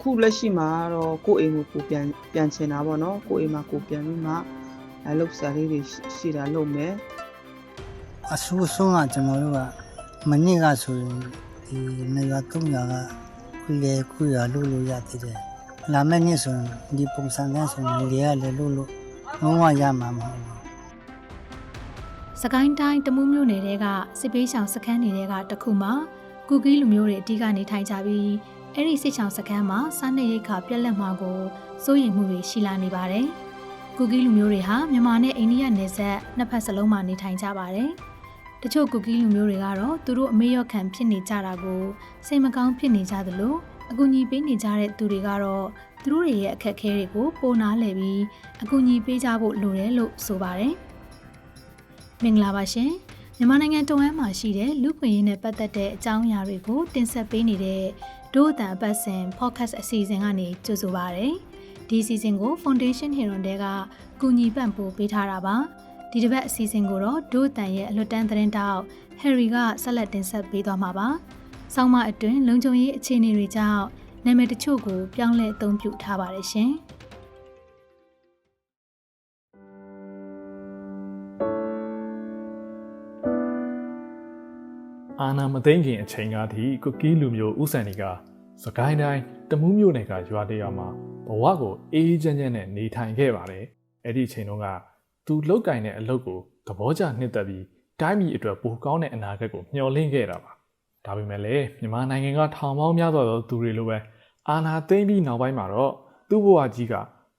ခုလက်ရှိမှာတော့ကိုယ့်အိမ်ကိုကိုယ်ပြန်ပြန်ချင်တာပေါ့နော်ကိုယ့်အိမ်မှာကိုယ်ပြန်ပြီးမှအဲလုပ်စားလေးတွေရှိရှိတာလုပ်မယ်အဆူဆုံးကကျွန်တော်တို့ကမနစ်ကဆိုရင်ဒီနေရာ၃ရာကခုလေခုရလို့လို့ရသေးတယ်လာမယ့်နေ့ဆိုရင်ဒီပုံစံနဲ့ဆိုရင်လေရလေလို့လို့လုံးဝရမှာမဟုတ်ဘူး စကိုင်းတိုင်းတမူးမြို့နယ်တဲကစစ်ပေးဆောင်စခန်းတွေကတစ်ခုမှာကူကီလူမျိုးတွေအဓိကနေထိုင်ကြပြီးအဲ့ဒီစစ်ဆောင်စခန်းမှာစားနပ်ရိက္ခာပြက်လက်မှာကိုစိုးရိမ်မှုတွေရှိလာနေပါတယ်။ကူကီလူမျိုးတွေဟာမြန်မာနဲ့အိန္ဒိယနယ်စပ်နှစ်ဖက်စလုံးမှာနေထိုင်ကြပါတယ်။တချို့ကူကီလူမျိုးတွေကတော့သူတို့အမေရော့ခံဖြစ်နေကြတာကိုစိတ်မကောင်းဖြစ်နေကြသလိုအကူအညီပေးနေကြတဲ့သူတွေကတော့သူတို့တွေရဲ့အခက်အခဲတွေကိုပိုနားလည်ပြီးအကူအညီပေးကြဖို့လိုတယ်လို့ဆိုပါတယ်။ မင်္ဂလာပါရှင်မြန်မာနိုင်ငံတုံးအမ်းမှာရှိတဲ့လူခွင့်ရင်းနဲ့ပတ်သက်တဲ့အကြောင်းအရာတွေကိုတင်ဆက်ပေးနေတဲ့ဒို့အတန်အပတ်စဉ် podcast အစီအစဉ်ကနေကြိုဆိုပါရစေဒီအစီအစဉ်ကို Foundation Hero တဲကကူညီပံ့ပိုးပေးထားတာပါဒီတစ်ပတ်အစီအစဉ်ကိုတော့ဒို့အတန်ရဲ့အလွတ်တန်းသတင်းတောက် Harry ကဆက်လက်တင်ဆက်ပေးသွားမှာပါဆောင်းမအတွင်းလုံခြုံရေးအခြေအနေတွေကြောင့်နာမည်တချို့ကိုပြောင်းလဲအသုံးပြုထားပါတယ်ရှင် အာနာမသိမ့်ခင်အချိန်ကထိကုကီးလူမျိုးဥဆန်ဒီကစကိုင်းတိုင်းတမူးမြို့နယ်ကရွာတရွာမှာဘဝကိုအေးအေးချမ်းချမ်းနဲ့နေထိုင်ခဲ့ပါတယ်။အဲ့ဒီအချိန်တုန်းကသူလောက်ကင်တဲ့အလုပ်ကိုသဘောကျနှစ်သက်ပြီးတိုင်းပြည်အတွက်ပိုကောင်းတဲ့အနာဂတ်ကိုမျှော်လင့်ခဲ့တာပါ။ဒါပေမဲ့လည်းမြန်မာနိုင်ငံကထောင်ပေါင်းများစွာသောသူတွေလိုပဲအာနာသိမ့်ပြီးနောက်ပိုင်းမှာတော့သူ့ဘဝကြီးက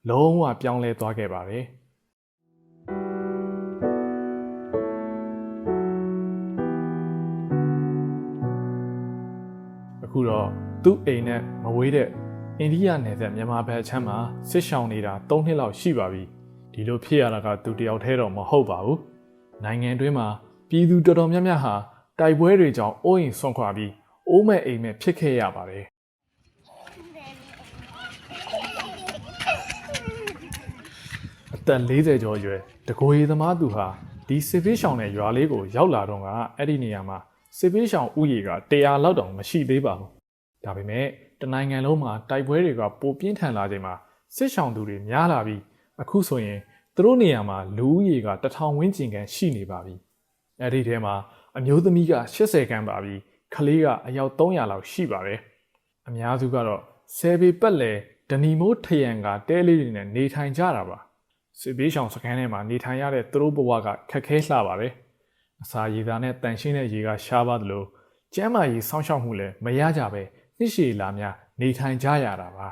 လုံးဝပြောင်းလဲသွားခဲ့ပါတယ်။ တော့သူ့အိမ်နဲ့မဝေးတဲ့အိန္ဒိယနယ်စပ်မြန်မာဘက်အချမ်းမှာစစ်ရှောင်နေတာ၃နှစ်လောက်ရှိပါပြီဒီလိုဖြစ်ရတာကသူတယောက်တည်းတော့မဟုတ်ပါဘူးနိုင်ငံတွင်းမှာပြည်သူတော်တော်များများဟာတိုက်ပွဲတွေကြောင့်အိုးအိမ်ဆွန့်ခွာပြီးအိုးမဲ့အိမ်မဲ့ဖြစ်ခဲ့ရပါတယ်အသက်40ကျော်အရွယ်တကိုယ်ရည်သမားသူဟာဒီစစ်ဖေးရှောင်တဲ့ရွာလေးကိုရောက်လာတော့ကအဲ့ဒီနေရာမှာစစ်ပေးရှောင်ဥယေက100လောက်တောင်မရှိသေးပါဘူး။ ဒါပေမဲ့တနိုင်ငံလုံးမှာတိုက်ပွဲတွေကပိုပြင်းထန်လာချိန်မှာစစ်ရှောင်သူတွေများလာပြီးအခုဆိုရင်သူတို့နေရာမှာလူဦးရေကတထောင်ဝန်းကျင်ခန့်ရှိနေပါပြီ။အဲ့ဒီထဲမှာအမျိုးသမီးက80ခန်းပါပြီးကလေးကအယောက်300လောက်ရှိပါတယ်။အများစုကတော့ဆယ်ပေပက်လေဒနီမိုးထရန်ကတဲလေးတွေနဲ့နေထိုင်ကြတာပါ။စစ်ပေးရှောင်စခန်းထဲမှာနေထိုင်ရတဲ့သူတို့ဘဝကခက်ခဲလှပါတယ်။အစာရည်သားနဲ့တန်ရှင်းတဲ့ရေကရှားပါသလိုကျန်းမာရေးစောင့်ရှောက်မှုလည်းမရကြပဲ နှစ်ရှည်လာများနေထိုင်ကြရတာပါ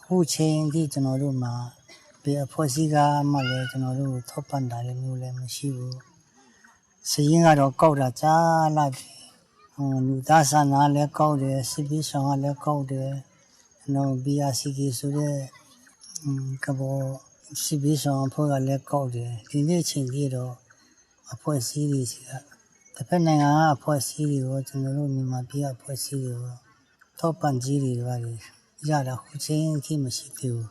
အခုချိန်ဒီကျွန်တော်တို့မှာဒီအဖွဲ့အစည်းကမှလည်းကျွန်တော်တို့ကိုထောက်ပံ့တာလည်းမျိုးလည်းမရှိဘူးစရင်ကတော့ကောက်တာကြားလာပြီဟိုလူသားဆန္ဒလည်းကောက်တယ်စစ်ပြီးဆောင်ကလည်းကောက်တယ်နော် BRCK ဆိုတဲ့อืมကဘောစစ်ပြီးဆောင်အဖွဲ့ကလည်းကောက်တယ်ဒီနေ့ချိန်ကြီးတော့အဖွဲ့အစည်းတွေစီကတစ်ဖက်နိုင်ငံကအဖွဲ့အစည်းတွေကိုကျွန်တော်တို့မြန်မာပြည်ကအဖွဲ့အစည်းတွေကို ထောက်ပံ့ကြီးတွေပါတယ်ရတာခုချိန်အထိမရှိသေးဘူး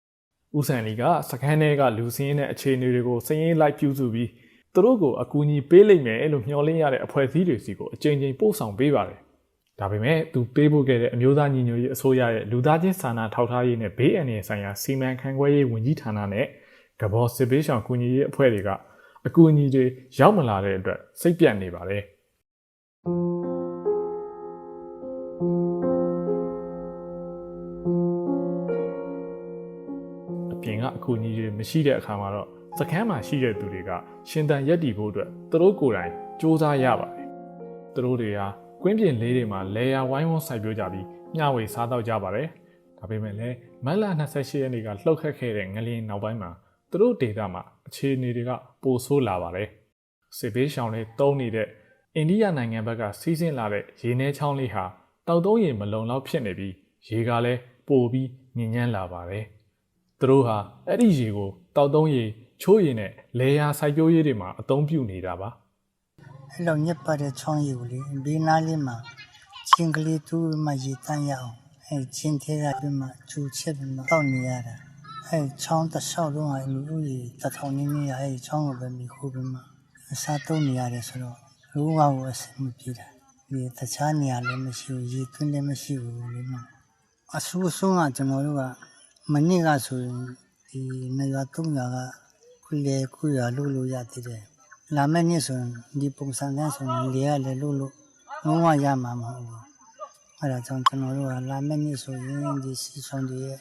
။ဦးဆန်လီကစကန်းထဲကလူစင်းရဲ့အခြေအနေတွေကိုစည်ရင်းလိုက်ပြုစုပြီးသူတို့ကိုအကူအညီပေးလိမ့်မယ်လို့မျှော်လင့်ရတဲ့အဖွဲ့အစည်းတွေစီကိုအကြိမ်ကြိမ်ပို့ဆောင်ပေးပါတယ်။ဒါပေမဲ့သူပေးဖို့ခဲ့တဲ့အမျိုးသားညီညွတ်ရေးအစိုးရရဲ့လူသားချင်းစာနာထောက်ထားရေးနဲ့ဘေးအန္တရာယ်ဆိုင်ရာစီမံခန့်ခွဲရေးဝန်ကြီးဌာနနဲ့ကဘောစစ်ပေးဆောင်ကူညီရေးအဖွဲ့တွေကအကူအညီတွေရောက်မလာတဲ့အတွက်စိတ်ပြတ်နေပါတယ်။ မရှိတဲ့အခါမှာတော့စကမ်းမှာရှိတဲ့သူတွေကရှင်တန်ရက်တည်ဖို့အတွက်သူတို့ကိုယ်တိုင်စ조사ရပါတယ်။သူတို့တွေဟာကွင်းပြင်လေးတွေမှာလေယာဝိုင်းဝန်းစိုက်ပျိုးကြပြီးမျှဝေစားတော့ကြပါတယ်။ဒါပေမဲ့လည်းမတ်လ28ရက်နေ့ကလှုပ်ခတ်ခဲ့တဲ့ငလျင်နောက်ပိုင်းမှာသူတို့ဒေတာမှာအခြေအနေတွေကပိုဆိုးလာပါတယ်။စစ်ဘေးရှောင်တွေတုံးနေတဲ့အိန္ဒိယနိုင်ငံဘက်ကစီးဆင်းလာတဲ့ရေနှဲချောင်းလေးဟာတောက်သုံးရေမလုံလောက်ဖြစ်နေပြီးရေကလည်းပိုပြီးညဉ့်ညမ်းလာပါတယ်။ သူတို့ဟာအဲ့ဒီရေကိုတောက်သုံးရေချိုးရေနဲ့လေယာစိုက်ပျိုးရေးတွေမှာအသုံးပြုနေတာပါအဲ့လိုညက်ပါတဲ့ချောင်းရီကိုလေဘေးနားလေးမှာချင်းကလေးတူးမှရေတန်းရအောင်အဲ့ချင်းထဲကပြီးမှချူချက်ပြီးမှတောက်နေရတာအဲ့ချောင်းတစ်လျှောက်လုံးကလူဦးရေတစ်ထောင်နည်းနည်းရအဲ့ချောင်းကိုပဲမိခိုးပြီးမှအစားသုံးနေရတယ်ဆိုတော့လုံးဝကိုအဆင်မပြေတာဒီတခြားနေရာလည်းမရှိဘူးရေသွင်းလည်းမရှိဘူးလေနော်အဆူအဆုံးကကျွန်တော်တို့က မနစ်ကဆိုရင်ဒီနေရာသုံးရာကခုလေခုရလို့လို့ရသေးတယ်လာမယ့်နေ့ဆိုရင်ဒီပုံစံနဲ့ဆိုရင်လေရလည်းလို့လို့လုံးဝရမှာမဟုတ်ဘူးအဲဒါကြောင့်ကျွန်တော်တို့ကလာမယ့်နေ့ဆိုရင်ဒီစီဆောင်တွေရဲ့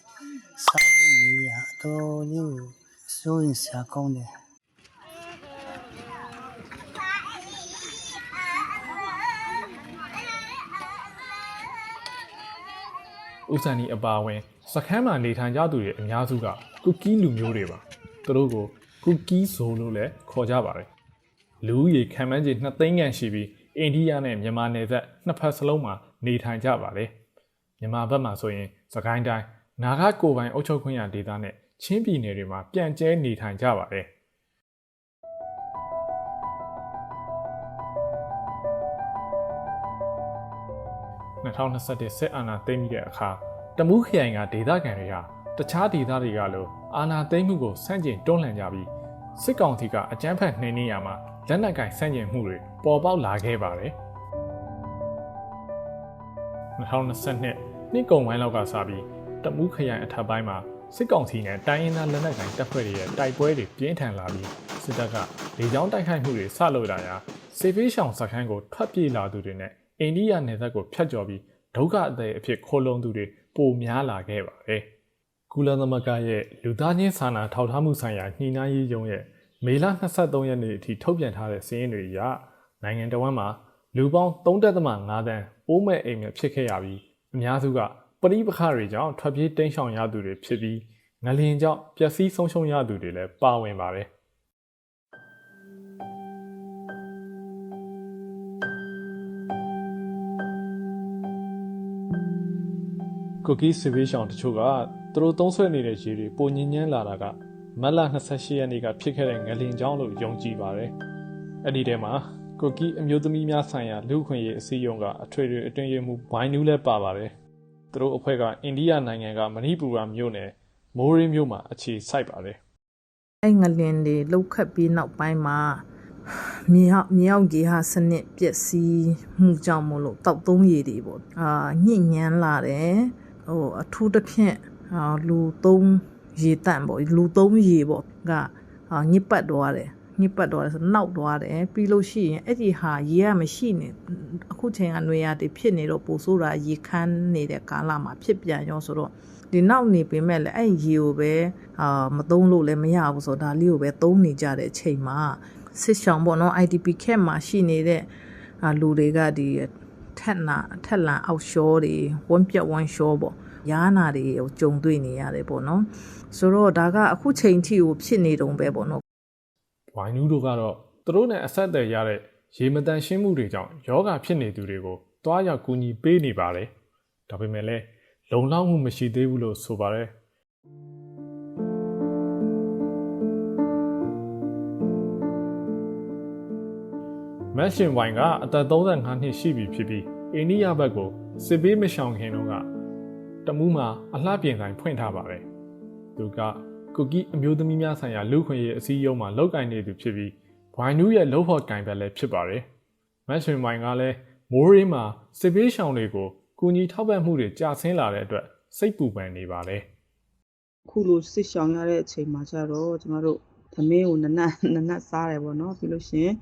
စားဖို့နေရအတော်လေးကိုစိုးရင်စရာကောင်းတယ်ဥစံနီအပါအဝင် စခန်းမှာနေထိုင်ကြသူတွေအများစုကကူကီးလူမျိုးတွေပါသူတို့ကိုကူကီးဇိုလို့လည်းခေါ်ကြပါတယ်လူဦးရေခံမှန်းခြေ2သိန်းခန့်ရှိပြီးအိန္ဒိယနဲ့မြန်မာနယ်စပ်နှစ်ဖက်စလုံးမှာနေထိုင်ကြပါတယ်မြန်မာဘက်မှာဆိုရင်စကိုင်းတိုင်းနာဂကိုယ်ပိုင်အုပ်ချုပ်ခွင့်ရဒေသနဲ့ချင်းပြည်နယ်တွေမှာပြန့်ကျဲနေထိုင်ကြပါတယ်2021စစ်အာဏာသိမ်းပြီးတဲ့အခါ တမူးခရိုင်ကဒေသခံတွေကတခြားဒေသတွေကလိုအာဏာသိမ်းမှုကိုစန့်ကျင်တွန်းလှန်ကြပြီးစစ်ကောင်စီကအကြမ်းဖက်နှိမ်နင်းရမှာလက်နက်ကင်စန့်ကျင်မှုတွေပေါ်ပေါက်လာခဲ့ပါတယ်2022နှစ်ကုန်ပိုင်းလောက်ကစပြီးတမူးခရိုင်အထက်ပိုင်းမှာစစ်ကောင်စီနဲ့တိုင်းရင်းသားလက်နက်ကင်တပ်ဖွဲ့တွေရဲ့တိုက်ပွဲတွေပြင်းထန်လာပြီးစစ်တပ်ကလေကြောင်းတိုက်ခိုက်မှုတွေဆလုပ်လာရာစေဖေးရှောင်စခန်းကိုထွက်ပြေးလာသူတွေနဲ့အိန္ဒိယနယ်စပ်ကိုဖျက်ကျော်ပြီးဒုက္ခအသေးအဖြစ်ခိုးလုံသူတွေ ပိုများလာခဲ့ပါတယ်။ကုလသမဂ္ဂရဲ့လူသားချင်းစာနာထောက်ထားမှုဆိုင်ရာညှိနှိုင်းရေးရုံးရဲ့မေလ23ရက်နေ့အထိထုတ်ပြန်ထားတဲ့စာရင်းတွေအရနိုင်ငံတော်ဝန်မှာလူပေါင်း3.5တန်းအိုးမဲ့အိမ်မဲ့ဖြစ်ခဲ့ရပြီးအများစုကပရိပခတွေကြောင့်ထွက်ပြေးတိမ်းရှောင်ရသူတွေဖြစ်ပြီးငလျင်ကြောင့်ပျက်စီးဆုံးရှုံးရသူတွေလည်းပါဝင်ပါတယ်။ ကုကီးစစ်ဘေးရှောင်တချို့ကသူတို့သုံးဆွဲနေတဲ့ရေတွေပုံညင်းညမ်းလာတာကမတ်လ28ရက်နေ့ကဖြစ်ခဲ့တဲ့ငလင်ကြောင်းလို့ယုံကြည်ပါတယ်။အဲ့ဒီထဲမှာကုကီးအမျိုးသမီးများဆိုင်ရာလူ့အခွင့်အရေးအစည်းအရုံးကအထွေထွေအတွင်းရေးမှူးဘိုင်းနူးလည်းပါပါတယ်။သူတို့အဖွဲ့ကအိန္ဒိယနိုင်ငံကမဏိပူရမြို့နယ်မိုးရေးမြို့မှာအခြေစိုက်ပါတယ်အဲ့ငလင်တွေလှုပ်ခတ်ပြီးနောက်ပိုင်းမှာမြေဟမြေအောင်ကြီးဟာစနစ်ပျက်စီးမှုကြောင့်မလို့တောက်သုံးရည်တွေပေါ့အာညစ်ညမ်းလာတယ် ဟိုအထူးသဖြင့်အာလူသုံးရေတန့်ပေါ့လူသုံးရေပေါ့ကအာညစ်ပတ်သွားတယ်ညစ်ပတ်သွားတယ်ဆိုနောက်သွားတယ်ပြီးလို့ရှိရင်အဲ့ဒီဟာရေကမရှိနေအခုချိန်ကຫນွေရတွေဖြစ်နေတော့ပိုဆိုးတာရေခမ်းနေတဲ့ကာလမှာဖြစ်ပြန်ရောဆိုတော့ဒီနောက်နေပေမဲ့လည်းအဲ့ရေကိုပဲအာမသုံးလို့လည်းမရဘူးဆိုတော့ဒါလေးကိုပဲသုံးနေကြတဲ့အချိန်မှာစစ်ဆောင်ပေါ့နော် IDP camp မှာရှိနေတဲ့အာလူတွေကဒီ ထက်နာထက်လန်အောက်ရှောတွေဝန်းပြက်ဝန်းရှောပေါ့ရားနာတွေကိုကြုံတွေ့နေရတယ်ပေါ့နော်ဆိုတော့ဒါကအခုချိန်ထိကိုဖြစ်နေတုံပဲပေါ့နော်။ဘိုင်းနူးတို့ကတော့သူတို့နဲ့အဆက်အသွယ်ရတဲ့ရေမတန်ရှင်းမှုတွေကြောင့်ယောဂဖြစ်နေသူတွေကိုတွားရောက်ကူညီပေးနေပါတယ်။ဒါပေမဲ့လည်းလုံလောက်မှုမရှိသေးဘူးလို့ဆိုပါတယ်။ မက်ရှင်ဝိုင်ကအသက်35နှစ်ရှိပြီဖြစ်ပြီးအိန္ဒိယဘက်ကိုစစ်ပေးမရှောင်ခင်တော့ကတမူးမှာအလှပြင်ဆိုင်ဖွင့်ထားပါတယ်။သူကကုကီအမျိုးသမီးများဆိုင်ရာလူခွင့်ရေးအစည်းအရုံးမှာလောက်ကင်နေသူဖြစ်ပြီးဝိုင်နူးရဲ့လုံဖို့ကင်ဘက်လည်းဖြစ်ပါတယ်။မက်ရှင်ဝိုင်ကလည်းမိုးရင်းမှာစစ်ပေးရှောင်တွေကိုကူညီထောက်ပံ့မှုတွေကြာဆင်းလာတဲ့အတွက်စိတ်ပူပန်နေပါတယ်ခုလိုစစ်ရှောင်ရတဲ့အချိန်မှာကျတော့ကျမတို့သမင်းကိုနနက်နနက်စားတယ်ပေါ့နော်ပြီးလို့ရှရင်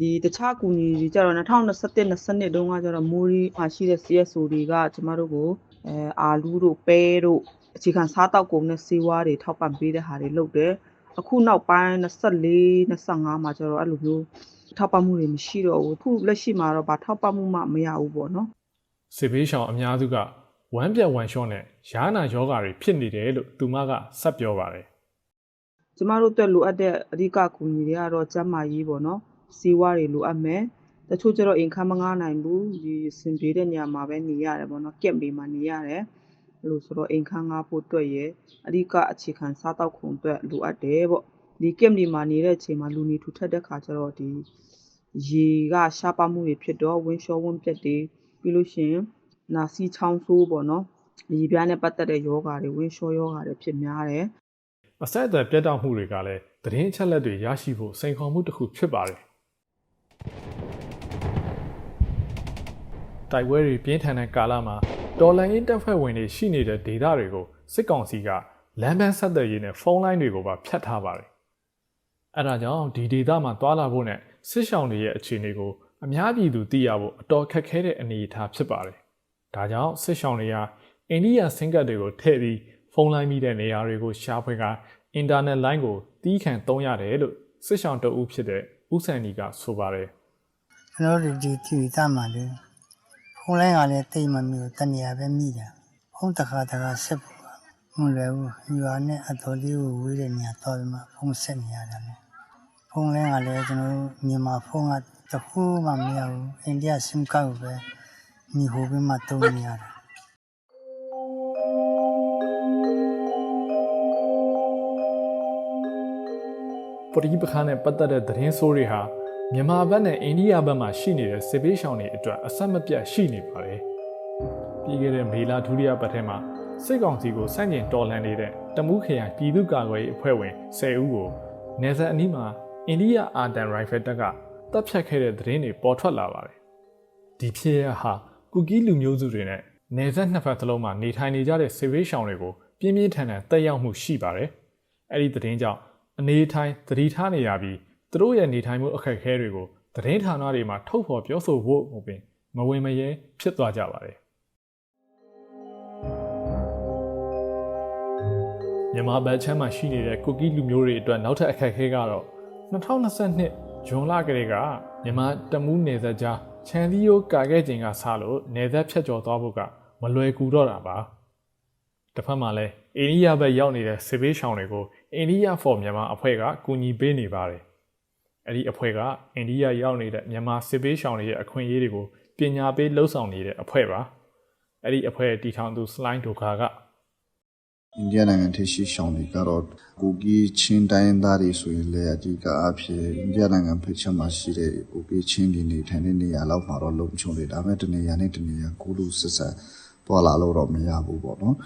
ဒီတခြားကူညီတွေကျတော့2021 22တုန်းကကျတော့မိုးရီမှာရှိတဲ့ CSO တွေကကျမတို့ကိုအဲအာလူးတို့ပဲတို့အခြေခံစားတောက်ကုန်နဲ့စေဝါးတွေထောက်ပံ့ပေးတဲ့ဟာတွေလုပ်တယ်အခုနောက်ပိုင်း24 25မှာကျတော့အဲ့လိုမျိုးထောက်ပံ့မှုတွေမရှိတော့ဘူးအခုလက်ရှိမှာတော့ဗာထောက်ပံ့မှုမှမရဘူးပေါ့နော်။စစ်ပေးရှောင်အများစုကဝမ်းပြက်ဝမ်းလျှောနဲ့ယာနာယောဂါတွေဖြစ်နေတယ်လို့သူမကဆက်ပြောပါတယ်ကျမတို့အတွက်လိုအပ်တဲ့အဓိကကူညီတွေကတော့ကျန်းမာရေးပေါ့နော် စီးဝါးတွေလိုအပ်မယ်တချို့ကျတော့အိမ်ခမ်းမငားနိုင်ဘူးဒီစင်ပြေတဲ့နေရာမှာပဲနေရတယ်ပေါ့နော်ကက်တွေမှာနေရတယ်အဲ့လိုဆိုတော့အိမ်ခမ်းငားဖို့အတွက်ရယ်အဓိကအခြေခံစားတောက်ခုံအတွက်လိုအပ်တယ်ပေါ့ဒီကက်တွေမှာနေတဲ့အချိန်မှာလူနေထူထပ်တဲ့ခါကျတော့ဒီရေကရှားပါမှုတွေဖြစ်တော့ဝင်းလျှောဝင်းပြက်တွေပြီးလို့ရှိရင်နာစီချောင်းဆိုးပေါ့နော်ရေပြားနဲ့ပတ်သက်တဲ့ယောဂါတွေဝင်းလျှောယောဂါတွေဖြစ်များတယ်။အဆက်အသွယ်ပြတ်တောက်မှုတွေကလည်းသတင်းအချက်အလက်တွေရရှိဖို့စိန်ခေါ်မှုတစ်ခုဖြစ်ပါတယ် တိုက်ပွဲတွေပြင်းထန်တဲ့ကာလမှာတော်လန်အင်းတပ်ဖွဲ့ဝင်တွေရှိနေတဲ့ဒေသတွေကိုစစ်ကောင်စီကလမ်းပန်းဆက်သွယ်ရေးနဲ့ဖုန်းလိုင်းတွေကိုပါဖြတ်ထားပါတယ်။အဲဒါကြောင့်ဒီဒေသမှာတွာလာဖို့နဲ့စစ်ရှောင်တွေရဲ့အခြေအနေကိုအများပြည်သူသိရဖို့အတော်ခက်ခဲတဲ့အနေအထားဖြစ်ပါတယ်။ဒါကြောင့်စစ်ရှောင်တွေကအိန္ဒိယဆင်းကတ်တွေကိုထည့်ပြီးဖုန်းလိုင်းမိတဲ့နေရာတွေကိုရှာဖွေကအင်တာနက်လိုင်းကိုတီးခံသုံးရတယ်လို့စစ်ရှောင်တအုပ်ဖြစ်တဲ့ ဦးစံဒီကဆိုပါတယ်။ကျွန်တော်တို့ဒီတီဗီသားမှာလေဖုန်းလိုင်းကလည်းတိတ်မမီဘူးတနေရာပဲမိတာဖုန်းတစ်ခါတစ်ခါဆက်ဖို့ကမလွယ်ဘူးရွာနဲ့အတော်လေးကိုဝေးတဲ့နေရာတော့ဒီမှာဖုန်းဆက်နေရတယ်လေဖုန်းလိုင်းကလည်းကျွန်တော်တို့မြန်မာဖုန်းကတခုမှမရဘူးအိန္ဒိယ SIM ကားကိုပဲညီဟိုဘက်မှာတုံးနေရတ ပရိပခါနဲ့ပတ်သက်တဲ့သတင်းဆိုးတွေဟာမြန်မာဘက်နဲ့အိန္ဒိယဘက်မှာရှိနေတဲ့စစ်ပေးရှောင်တွေအတွက်အဆက်မပြတ်ရှိနေပါတယ်။ပြီးခဲ့တဲ့မေလဒုတိယပတ်ထဲမှာစစ်ကောင်စီကိုစန့်ကျင်တော်လှန်နေတဲ့တမူးခရိုင်ပြည်သူ့ကာကွယ်ရေးအဖွဲ့ဝင်10ဦးကိုနေဆက်အနီးမှာအိန္ဒိယအာတန်ရိုင်ဖယ်တပ်ကတပ်ဖြတ်ခဲ့တဲ့သတင်းတွေပေါ်ထွက်လာပါတယ်။ဒီဖြစ်ရဟာကူကီလူမျိုးစုတွေနဲ့နေဆက်နှစ်ဖက်သလုံးမှာနေထိုင်နေကြတဲ့စစ်ပေးရှောင်တွေကိုပြင်းပြင်းထန်ထန်တက်ရောက်မှုရှိပါတယ်။အဲ့ဒီသတင်းကြောင့် အနေထိုင်သတိထားနေရပြီးသူတို့ရဲ့နေထိုင်မှုအခက်အခဲတွေကိုသတင်းဌာနတွေမှာထုတ်ဖော်ပြောဆိုဖို့မပင်မဝင်မရဲဖြစ်သွားကြပါတယ်မြန်မာဘက်ချမ်းမှာရှိနေတဲ့ကုကီလူမျိုးတွေအတွက်နောက်ထပ်အခက်အခဲကတော့2022ဇွန်လကလေးကမြန်မာတမူးနယ်စပ်ကြားချန်လီယိုကာခဲ့ခြင်းကဆလို့နယ်စပ်ဖြတ်ကျော်သွားဖို့ကမလွယ်ကူတော့တာပါတစ်ဖက်မှာလည်းအိန္ဒိယဘက်ရောက်နေတဲ့စစ်ဘေးရှောင်တွေကို အိန္ဒိယ for မြန်မာအဖွဲ့ကကူညီပေးနေပါတယ်။အဲ့ဒီအဖွဲ့ကအိန္ဒိယရောက်နေတဲ့မြန်မာစစ်ဘေးရှောင်တွေရဲ့အခွင့်အရေးတွေကိုပညာပေးလှုပ်ဆောင်နေတဲ့အဖွဲ့ပါ။အဲ့ဒီအဖွဲ့တည်ထောင်သူ slide ဒိုကာကအိန္ဒိယနိုင်ငံထိရှိရှောင်းတွေကတော့ကိုကီချင်းတိုင်းသားတွေဆိုရင်လည်းအဓိကအဖြစ်အိန္ဒိယနိုင်ငံဖိတ်ချက်မှာရှိတဲ့ကိုကီချင်းတွေနေထိုင်တဲ့နေရာလောက်မှာတော့လုံခြုံတယ်ဒါပေမဲ့တနေရာနဲ့တနေရာကိုလူဆက်ဆက်ပေါ်လာလို့တော့မရဘူးပေါ့နော်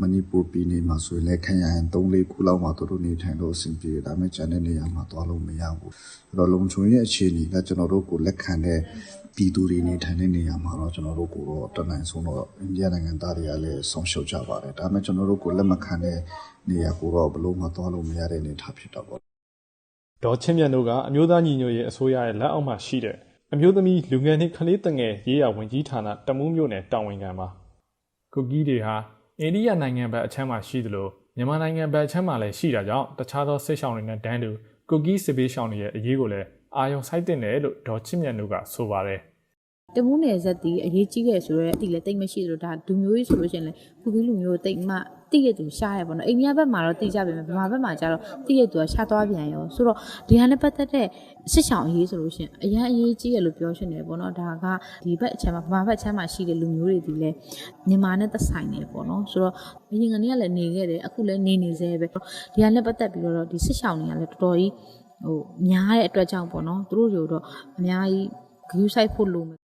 မဏိပူပြည်နယ်မှာဆိုရင်လည်းခရိုင်3-4ခုလောက်မှာတို့နေထိုင်လို့အဆင်ပြေတယ်ဒါပေမဲ့ကျန်တဲ့နေရာမှာသွားလို့မရဘူးအဲ့တော့လုံခြုံရေးအခြေအနေကကျွန်တော်တို့ကိုလက်ခံတဲ့ပြည်သူတွေနေထိုင်တဲ့နေရာမှာတော့ကျွန်တော်တို့ကိုတော့တနိုင်ဆုံးတော့အိန္ဒိယနိုင်ငံသားတွေကလည်းဆုံးရှုံးကြပါတယ်ဒါပေမဲ့ကျွန်တော်တို့ကိုလက်မခံတဲ့နေရာကိုတော့ဘလို့မှသွားလို့မရတဲ့အနေအထားဖြစ်တော့ပေါ့ဒေါ်ချင်းမြတ်တို့ကအမျိုးသားညီညွတ်ရေးအစိုးရရဲ့လက်အောက်မှာရှိတဲ့အမျိုးသမီးလူငယ်နှင့်ကလေးတငယ်ရေးရာဝန်ကြီးဌာနတမူးမြို့နယ်တာဝန်ခံပါကုကီတွေဟာ အိန္ဒိယနိုင်ငံဘက်အချမ်းမှာရှိသလိုမြန်မာနိုင်ငံဘက်အချမ်းမှာလည်းရှိတာကြောင့်တခြားသောစစ်ဆောင်တွေနဲ့တန်းတူကုကီစစ်ပေးဆောင်တွေရဲ့အရေးကိုလည်းအာရုံစိုက်တင်တယ်လို့ဒေါ်ချင်းမြတ်တို့ကဆိုပါတယ်တမူးနယ်ဇက်တီအရေးကြီးခဲ့ဆိုတော့အတိလည်းတိတ်မရှိသလိုဒါလူမျိုးကြီးဆိုလို့ရှိရင်လည်းဖူဖီလူမျိုးတိတ်မှ တိရတူရှားရပေါ့နော်အိန္ဒိယဘက်မှာတော့တိကြပြီမယ်ဗမာဘက်မှာကျတော့တိရတူကရှားသွားပြန်ရောဆိုတော့ဒီဟာနဲ့ပတ်သက်တဲ့စစ်ဆောင်အရေးဆိုလို့ရှိရင်အရန်အရေးကြီးရလို့ပြောရှင်တယ်ပေါ့နော်ဒါကဒီဘက်အချမ်းမှာဗမာဘက်အချမ်းမှာရှိတဲ့လူမျိုးတွေဒီလဲမြန်မာနဲ့သက်ဆိုင်နေပေါ့နော်ဆိုတော့အရင်ကနေကလည်းနေခဲ့တယ်အခုလည်းနေနေသေးပဲဒီဟာနဲ့ပတ်သက်ပြီးတော့ဒီစစ်ဆောင်တွေကလည်းတော်တော်ကြီးဟိုများတဲ့အတွက်ကြောင့်ပေါ့နော်သူတို့တွေတော့အများကြီး view site ဖို့လိုမယ်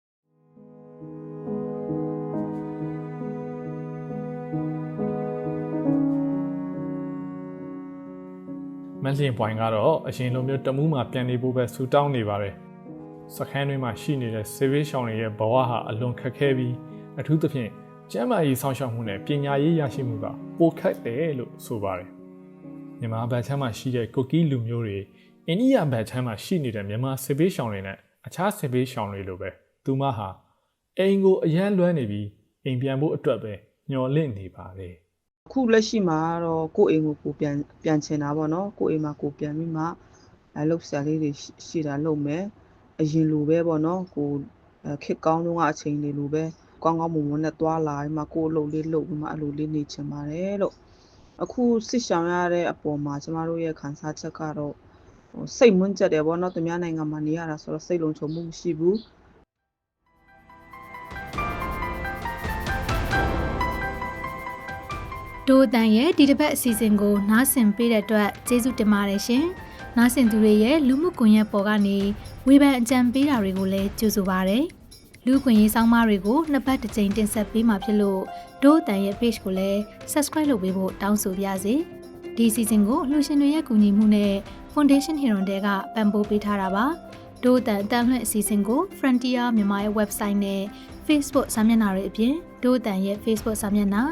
မန်လျင်ပွိုင်ကတော့အရင်လိုမျိုးတမူးမှာပြန်နေဖို့ပဲဆူတောင်းနေပါတယ်စခန်းတွေမှာရှိနေတဲ့ဆေးဘေးရှောင်တွေရဲ့ဘဝဟာအလွန်ခက်ခဲပြီးအထူးသဖြင့်ကျန်းမာရေးစောင့်ရှောက်မှုနဲ့ပညာရေးရရှိမှုကပိုခက်တယ်လို့ဆိုပါတယ်မြန်မာဘက်ချမ်းမှာရှိတဲ့ကိုကီလူမျိုးတွေအိန္ဒိယဘက်ချမ်းမှာရှိနေတဲ့မြန်မာဆေးဘေးရှောင်တွေနဲ့အခြားဆေးဘေးရှောင်တွေလိုပဲသူမဟာအိမ်ကိုအရန်လွှမ်းနေပြီးအိမ်ပြန်ဖို့အတွက်ပဲမျှော်လင့်နေပါတယ် အခုလက်ရှိမှာတော့ကိုယ့်အိမ်ကိုကိုယ်ပြန်ပြန်ချင်တာပေါ့နော်ကိုယ့်အိမ်မှာကိုယ်ပြန်ပြီးမှအဲလှုပ်ရှားလေးတွေရှိရှိတာလုပ်မယ်အရင်လိုပဲပေါ့နော်ကိုယ်အဲခစ်ကောင်းတော့အချိန်လေးလိုပဲကောင်းကောင်းမွန်မွန်နဲ့သွားလာပြီးမှကိုယ်အလုပ်လေးလုပ်ပြီးမှအလုပ်လေးနေချင်ပါတယ်လို့အခုစစ်ဆောင်ရတဲ့အပေါ်မှာကျမတို့ရဲ့ခံစားချက်ကတော့ဟိုစိတ်မွန်းကြက်တယ်ပေါ့နော်သူများနိုင်ငံမှာနေရတာဆိုတော့စိတ်လုံးချုံမှုမရှိဘူး တိုးအတန်ရဲ့ဒီတစ်ပတ်အစီအစဉ်ကိုနားဆင်ပေးတဲ့အတွက်ကျေးဇူးတင်ပါတယ်ရှင်။နားဆင်သူတွေရဲ့လူမှုကွန်ရက်ပေါ်ကနေဝေဖန်အကြံပေးတာတွေကိုလည်းကြိုဆိုပါရစေ။လူခွင့်ရေးဆောင်မတွေကိုနှစ်ပတ်တစ်ကြိမ်တင်ဆက်ပေးမှာဖြစ်လို့ဒို့အတန်ရဲ့ page ကိုလည်း subscribe လုပ်ပေးဖို့တောင်းဆိုပါရစေ။ဒီအစီအစဉ်ကိုအလှူရှင်တွေရဲ့ကူညီမှုနဲ့ Foundation Hero တွေကပံ့ပိုးပေးထားတာပါ။ဒို့အတန်အတန်းလွှင့်အစီအစဉ်ကို Frontier မြန်မာရဲ့ website နဲ့ Facebook စာမျက်နှာတွေအပြင်ဒို့အတန်ရဲ့ Facebook စာမျက်နှာ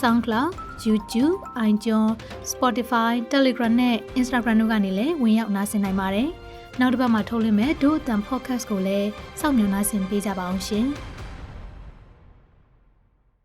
SoundCloud, YouTube, iTunes, Spotify, Telegram နဲ့ Instagram တို့ကနေလည်းဝင်ရောက်နားဆင်နိုင်ပါတယ်။နောက်တစ်ပတ်မှာထုတ်လွှင့်မဲ့ဒို့အတန် podcast ကိုလည်းစောင့်မျှော်နားဆင်ပေးကြပါအောင်ရှင်။